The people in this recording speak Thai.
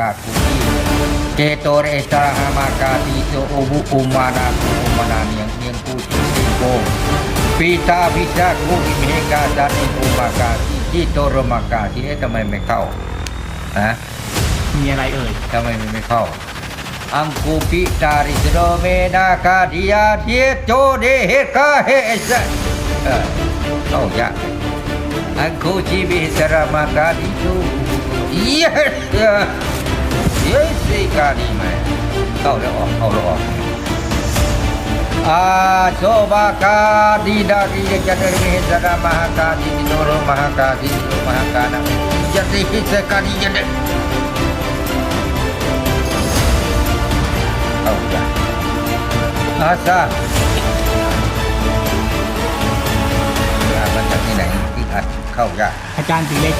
ตาคุติเจโตเรสระหามากาติโตโอบุอุมานาคุอุมานาเนียงเนียงกูจิสิงโกปีตาวิชาคุอิเมกาดาติอุมากาติจิโตรมากาติเอ๊ะทำไมไม่เข้าฮะมีอะไรเอ่ยทำไมมันไม่เข้าอังคูปิตาริสโรเมนากาดิยาเทียโจเดเฮกาเฮสะเออเข้ายากอังคูจิบิสรามากาดิจูเยสเยสสิ กาดีไหมเข้าแล้วออกเข้าแล้วออกอาโชบากาดิดาดิจันเรสรามหากาดิโนโรมหากาดิโนมหากานะจันติหิสกาดิจันเข้ายากอาซาลามาจากที่ไหนที่อัดเข้ายากอาจารย์ตีเลข